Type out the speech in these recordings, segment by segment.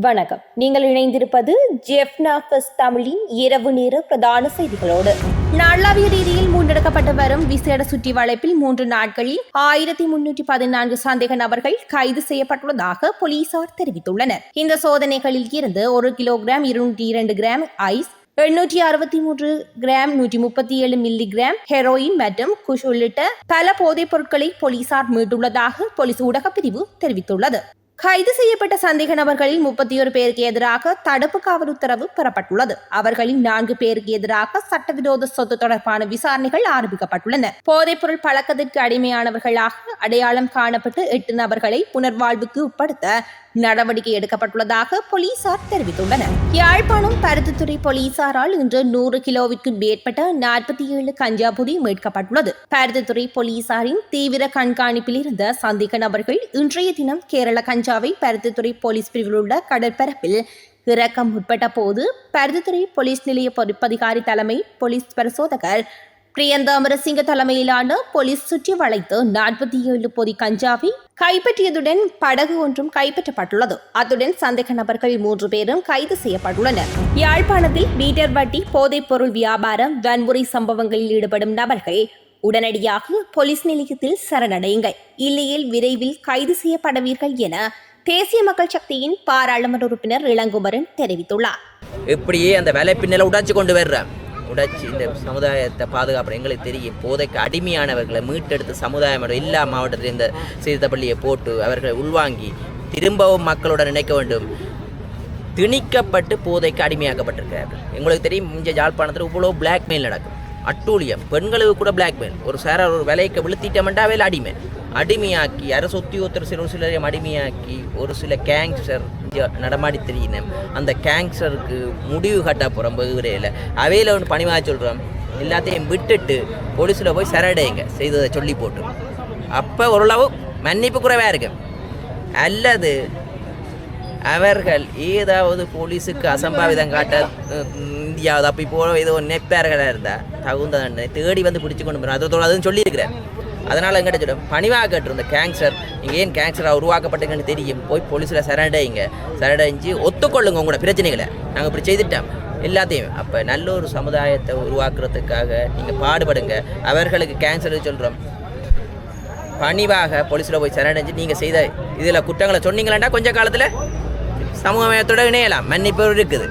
வணக்கம். நீங்கள் இணைந்திருப்பது ஜெஃப்னா ஃபர்ஸ்ட் தமிழின் இரவு நேர பிரதான செய்திகளோடு. நாளாவிய ரீதியில் முன்னெடுக்கப்பட்டு வரும் விசேட சுற்றி வளைப்பில் மூன்று நாட்களில் ஆயிரத்தி முன்னூற்றி பதினான்கு சந்தேக நபர்கள் கைது செய்யப்பட்டுள்ளதாக போலீசார் தெரிவித்துள்ளனர். இந்த சோதனைகளில் இருந்து ஒரு கிலோகிராம் இருநூற்றி இரண்டு கிராம் ஐஸ் எண்ணூற்றி அறுபத்தி மூன்று கிராம் நூற்றி முப்பத்தி ஏழு மில்லி கிராம் ஹெரோயின் மற்றும் குஷ் உள்ளிட்ட பல போதைப் பொருட்களை போலீசார் மீட்டுள்ளதாக போலீஸ் ஊடகப் பிரிவு தெரிவித்துள்ளது. கைது செய்யப்பட்ட சந்தேக நபர்களில் முப்பத்தி ஒரு பேருக்கு எதிராக தடுப்பு காவல் உத்தரவு பெறப்பட்டுள்ளது. அவர்களில் நான்கு பேருக்கு எதிராக சட்டவிரோத சொத்து தொடர்பான விசாரணைகள் ஆரம்பிக்கப்பட்டுள்ளன. போதைப்பொருள் பழக்கத்திற்கு அடிமையானவர்களாக அடையாளம் காணப்பட்டு எட்டு நபர்களை புனர்வாழ்வுக்கு உட்படுத்த நடவடிக்கை எடுக்கப்பட்டுள்ளதாக போலீசார் தெரிவித்துள்ளனர். யாழ்ப்பாணம் பருத்தித்துறை போலீசாரால் இன்று நூறு கிலோவிற்கு மேற்பட்ட நாற்பத்தி ஏழு கஞ்சா பொதி மீட்கப்பட்டுள்ளது. பருத்தித்துறை போலீசாரின் தீவிர கண்காணிப்பில் இருந்த சந்தேக நபர்கள் இன்றைய தினம் கேரள கஞ்சாவை பருத்தித்துறை போலீஸ் பிரிவில் உள்ள கடற்பரப்பில் இறக்க முற்பட்ட போது பருத்தித்துறை போலீஸ் நிலைய பொறுப்பதிகாரி தலைமை போலீஸ் பரிசோதகர் பிரியந்த அமரசிங்க தலைமையிலான போலீஸ் சுற்றி வளைத்து நாற்பத்தி ஏழு பொதி கஞ்சாவை கைப்பற்றியதுடன் படகு ஒன்றும் கைப்பற்றப்பட்டுள்ளது. அத்துடன் சந்தேக நபர்கள் மூன்று பேரும் கைது செய்யப்பட்டுள்ளனர். யாழ்ப்பாணத்தில் மீட்டர் வட்டி போதைப் பொருள் வியாபாரம் வன்முறை சம்பவங்களில் ஈடுபடும் நபர்கள் உடனடியாக போலீஸ் நிலையத்தில் சரணடையுங்கள். இல்லையில் விரைவில் கைது செய்யப்படுவீர்கள் என தேசிய மக்கள் சக்தியின் பாராளுமன்ற உறுப்பினர் இளங்குமரன் தெரிவித்துள்ளார். இப்படியே அந்த வேலை பின்னல உடைச்சு கொண்டு வர்றேன். உடைச்சி இந்த சமுதாயத்தை பாதுகாப்பு எங்களுக்கு தெரியும். போதைக்கு அடிமையானவர்களை மீட்டெடுத்து சமுதாயம் எல்லா மாவட்டத்திலும் இந்த சீர்தப்பள்ளியை போட்டு அவர்களை உள்வாங்கி திரும்பவும் மக்களுடன் நினைக்க வேண்டும். திணிக்கப்பட்டு போதைக்கு அடிமையாக்கப்பட்டிருக்கிறார்கள். எங்களுக்கு தெரியும் இங்கே யாழ்ப்பாணத்தில் இவ்வளோ பிளாக்மெயில் நடக்கும். அட்டூழியம். பெண்களுக்கு கூட பிளாக்மெயில் ஒரு சார ஒரு விலைக்கு விழுத்திட்டமெண்டா வேலை அடிமை. அடிமையாக்கி அரசு உத்தியோகத்தர் சில ஒரு சிலரையும் அடிமையாக்கி ஒரு சில கேங்ஸ்டர் நடமாடி தெரியினோம் அந்த கேங்ஸ்டருக்கு முடிவு கட்ட போகிறோம் வெகுரையில் அவையில் ஒன்று பணிவாக சொல்கிறோம் எல்லாத்தையும் விட்டுட்டு போலீஸில் போய் சரடைங்க செய்ததை சொல்லி போட்டு. அப்போ ஓரளவு மன்னிப்பு குறைவாக இருக்கு. அல்லது அவர்கள் ஏதாவது போலீஸுக்கு அசம்பாவிதம் காட்ட இந்தியாவது அப்படி போல ஏதோ நெப்பார்களாக இருந்தால் தகுந்த தேடி வந்து பிடிச்சி கொண்டு போகிறோம் அதோட அதுவும் சொல்லியிருக்கிறேன் அதனால் எங்கிட்ட சொல்லும் பணிவாக கேட்டிருந்த கேங்ஸ்டர் நீங்கள் ஏன் கேங்ஸ்டராக உருவாக்கப்பட்டீங்கன்னு தெரியும் போய் போலீஸில் சரடைங்க சரடைஞ்சு ஒத்துக்கொள்ளுங்க உங்களோட பிரச்சனைகளை. நாங்கள் இப்படி செய்துட்டோம். எல்லாத்தையும். அப்போ நல்ல ஒரு சமுதாயத்தை உருவாக்குறதுக்காக நீங்கள் பாடுபடுங்க. அவர்களுக்கு கேன்சர் சொல்கிறோம் பணிவாக போலீஸில் போய் சரணடைஞ்சு நீங்கள் செய்த இதில் குற்றங்களை சொன்னீங்களாண்டா கொஞ்ச காலத்தில்? சமூகமயத்தோடு இணையலாம். மன்னிப்பவர் இருக்குது.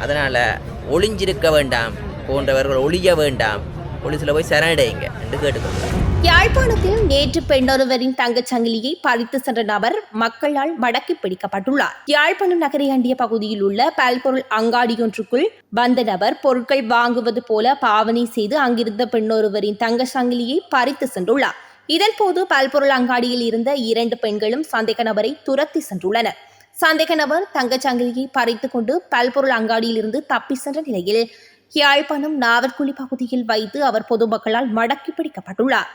அதனால் ஒளிஞ்சிருக்க வேண்டாம். போன்றவர்கள் ஒளிய வேண்டாம். போலீஸில் போய் சரணடையுங்க என்று கேட்டுக்கொள்கிறேன். யாழ்ப்பாணத்தில் நேற்று பெண்ணொருவரின் தங்கச் சங்கிலியை பறித்து சென்ற நபர் மக்களால் மடக்கி பிடிக்கப்பட்டுள்ளார். யாழ்ப்பாணம் நகரை அண்டிய பகுதியில் உள்ள பல்பொருள் அங்காடியொன்றுக்குள் வந்த நபர் பொருட்கள் வாங்குவது போல பாவனை செய்து அங்கிருந்த பெண்ணொருவரின் தங்க சங்கிலியை பறித்து சென்றுள்ளார். இதன்போது பல்பொருள் அங்காடியில் இருந்த இரண்டு பெண்களும் சந்தேக நபரை துரத்தி சென்றுள்ளனர். சந்தேக நபர் தங்கச் சங்கிலியை பறித்துக் கொண்டு பல்பொருள் அங்காடியில் இருந்து தப்பி சென்ற நிலையில் யாழ்ப்பாணம் நாவற்குழி பகுதியில் வைத்து அவர் பொதுமக்களால் மடக்கி பிடிக்கப்பட்டுள்ளார்.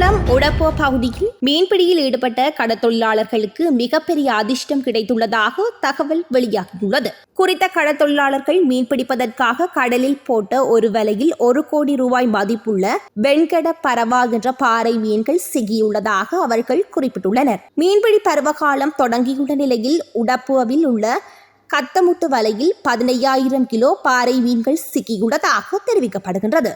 புத்தளம் உடப்போ பகுதியில் மீன்பிடியில் ஈடுபட்ட கடத்தொழிலாளர்களுக்கு மிகப்பெரிய அதிர்ஷ்டம் கிடைத்துள்ளதாக தகவல் வெளியாகியுள்ளது. குறித்த கடத்தொழிலாளர்கள் மீன்பிடிப்பதற்காக கடலில் போட்ட ஒரு வலையில் ஒரு கோடி ரூபாய் மதிப்புள்ள வெண்கட பரவா என்ற பாறை மீன்கள் சிக்கியுள்ளதாக அவர்கள் குறிப்பிட்டுள்ளனர். மீன்பிடி பருவகாலம் தொடங்கியுள்ள நிலையில் உடப்புவில் உள்ள கத்தமுட்டு வலையில் பதினையாயிரம் கிலோ பாறை மீன்கள் சிக்கியுள்ளதாக தெரிவிக்கப்படுகின்றது.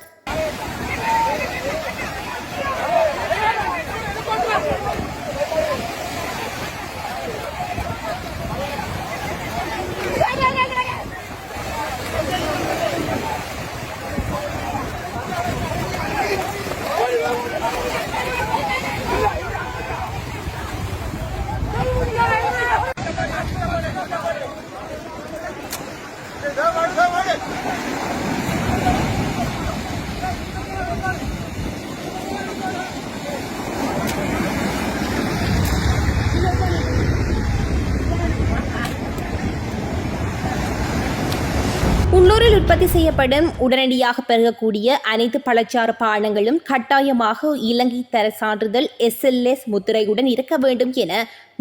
உற்பத்தி செய்யப்படும் உடனடியாக பெருகக்கூடிய அனைத்து பழச்சாறு பானங்களும் கட்டாயமாக இலங்கை தர சான்றிதழ் எஸ்எல்எஸ் முத்திரையுடன் இருக்க வேண்டும் என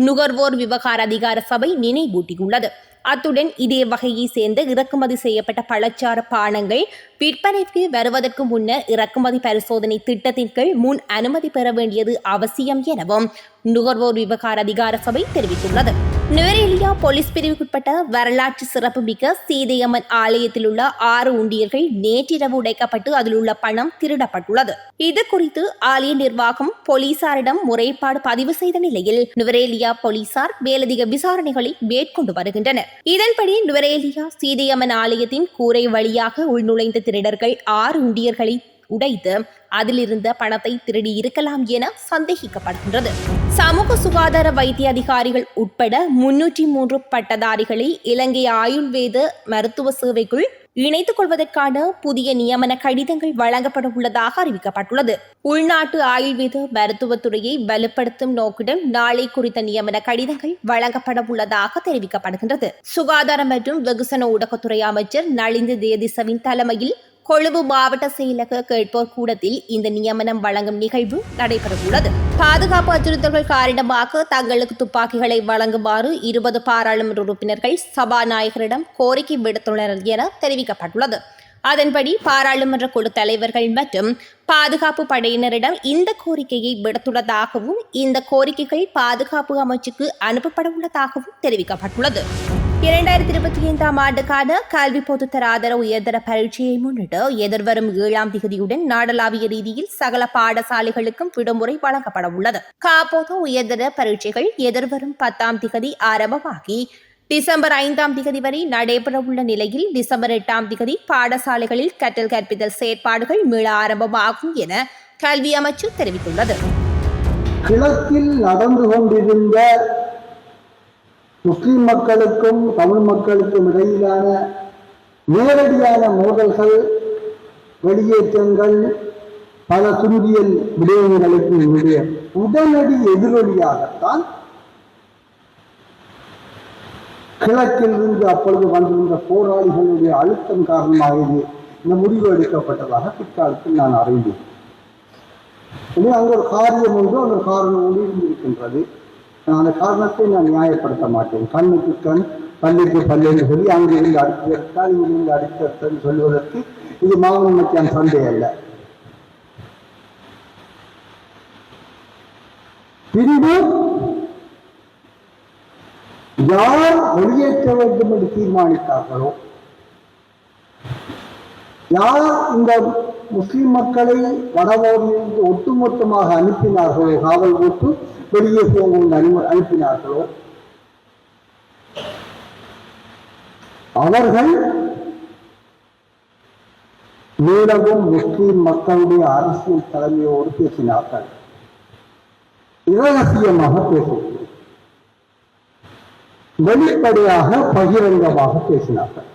நுகர்வோர் விவகார அதிகார சபை நினைவூட்டியுள்ளது. அத்துடன் இதே வகையை சேர்ந்த இறக்குமதி செய்யப்பட்ட பழச்சாறு பானங்கள் விற்பனைக்கு வருவதற்கு முன்னர் இறக்குமதி பரிசோதனை திட்டத்தின் கீழ் முன் அனுமதி பெற வேண்டியது அவசியம் எனவும் நுகர்வோர் விவகார அதிகார சபை தெரிவித்துள்ளது. நுவரேலியா போலீஸ் பிரிவுக்குட்பட்ட வரலாற்று சிறப்புமிக்க சீதையம்மன் ஆலயத்தில் உள்ள ஆறு உண்டியர்கள் நேற்றிரவு உடைக்கப்பட்டு அதில் உள்ள பணம் திருடப்பட்டுள்ளது. இது குறித்து ஆலய நிர்வாகம் போலீசாரிடம் முறைப்பாடு பதிவு செய்த நிலையில் நுவரேலியா போலீசார் மேலதிக விசாரணைகளை மேற்கொண்டு வருகின்றனர். இதன்படி நுவரேலியா சீதையம்மன் ஆலயத்தின் கூரை வழியாக உள்நுழைந்த திருடர்கள் ஆறு உண்டியர்களை உடைத்து அதிலிருந்த பணத்தை திருடி இருக்கலாம் என சந்தேகிக்கப்படுகின்றது. சமூக சுகாதார வைத்திய அதிகாரிகள் உட்பட முன்னூற்றி மூன்று பட்டதாரிகளை இலங்கை ஆயுர்வேத மருத்துவ சேவைக்குள் இணைத்துக் கொள்வதற்கான புதிய நியமன கடிதங்கள் வழங்கப்பட உள்ளதாக அறிவிக்கப்பட்டுள்ளது. உள்நாட்டு ஆயுர்வேத மருத்துவத்துறையை வலுப்படுத்தும் நோக்குடன் நாளை குறித்த நியமன கடிதங்கள் வழங்கப்பட உள்ளதாக தெரிவிக்கப்படுகின்றது. சுகாதாரம் மற்றும் வெகுசன ஊடகத்துறை அமைச்சர் நளிந்து தேதிசவின் தலைமையில் கொழும்பு மாவட்ட செயலக கேட்போர் கூடத்தில் இந்த நியமனம் வழங்கும் நிகழ்வு நடைபெறவுள்ளது. பாதுகாப்பு அச்சுறுத்தல்கள் காரணமாக தங்களுக்கு துப்பாக்கிகளை வழங்குமாறு இருபது பாராளுமன்ற உறுப்பினர்கள் சபாநாயகரிடம் கோரிக்கை விடுத்துள்ளனர் என தெரிவிக்கப்பட்டுள்ளது. அதன்படி பாராளுமன்ற குழு தலைவர்கள் மற்றும் பாதுகாப்பு படையினரிடம் இந்த கோரிக்கையை விடுத்துள்ளதாகவும் இந்த கோரிக்கைகள் பாதுகாப்பு அமைச்சுக்கு அனுப்பப்பட உள்ளதாகவும் தெரிவிக்கப்பட்டுள்ளது. இரண்டாயிரத்தி இருபத்தி ஐந்தாம் ஆண்டுக்கான கல்வி பொதுத்தர ஆதர உயர்தர பரீட்சையை முன்னிட்டு எதிர்வரும் ஏழாம் திகதியுடன் நாடளாவிய ரீதியில் சகல பாடசாலைகளுக்கும் விடுமுறை வழங்கப்பட உள்ளது. காப்போது உயர்தர பரீட்சைகள் எதிர்வரும் பத்தாம் திகதி ஆரம்பமாகி டிசம்பர் ஐந்தாம் திகதி வரை நடைபெறவுள்ள நிலையில் டிசம்பர் எட்டாம் திகதி பாடசாலைகளில் கற்றல் கற்பித்தல் செயற்பாடுகள் மீள ஆரம்பமாகும் என கல்வி அமைச்சு தெரிவித்துள்ளது. கிழக்கில் நடந்து கொண்டிருந்த முஸ்லிம் மக்களுக்கும் தமிழ் மக்களுக்கும் இடையிலான நேரடியான மோதல்கள் வெளியேற்றங்கள் பல துன்பியல் விடயங்களுக்கு உடைய உடனடி எதிரொலியாகத்தான் கிழக்கிலிருந்து அப்பொழுது வந்திருந்த போராளிகளுடைய அழுத்தம் காரணமாகவே இந்த முடிவு எடுக்கப்பட்டதாக பிற்காலத்தில் நான் அறிந்தேன். இனி அங்கே ஒரு காரியம் ஒன்று அந்த காரணம் ஒன்று இருந்திருக்கின்றது அந்த காரணத்தை நான் நியாயப்படுத்த மாட்டேன். கண்ணுக்கு கண் பல்லுக்கு பல்லு என்று சொல்லி அங்கிருந்து அடித்தால் இங்கிருந்து அடித்தெடுத்தல் சொல்வதற்கு இது மாவன மத்தியான சண்டை அல்ல. பின்பு யார் வெளியேற்ற வேண்டும் என்று தீர்மானித்தார்களோ யார் இந்த முஸ்லிம் மக்களை வடவோரிலிருந்து ஒட்டுமொத்தமாக அனுப்பினார்களோ காவல் போட்டு வெளியே போங்க அனுப்பினார்களோ? அவர்கள் மீளவும் முஸ்லிம் மக்களுடைய அரசியல் தலைமையோடு பேசினார்கள். இரகசியமாக பேசினார்கள். வெளிப்படையாக பகிரங்கமாக பேசினார்கள்.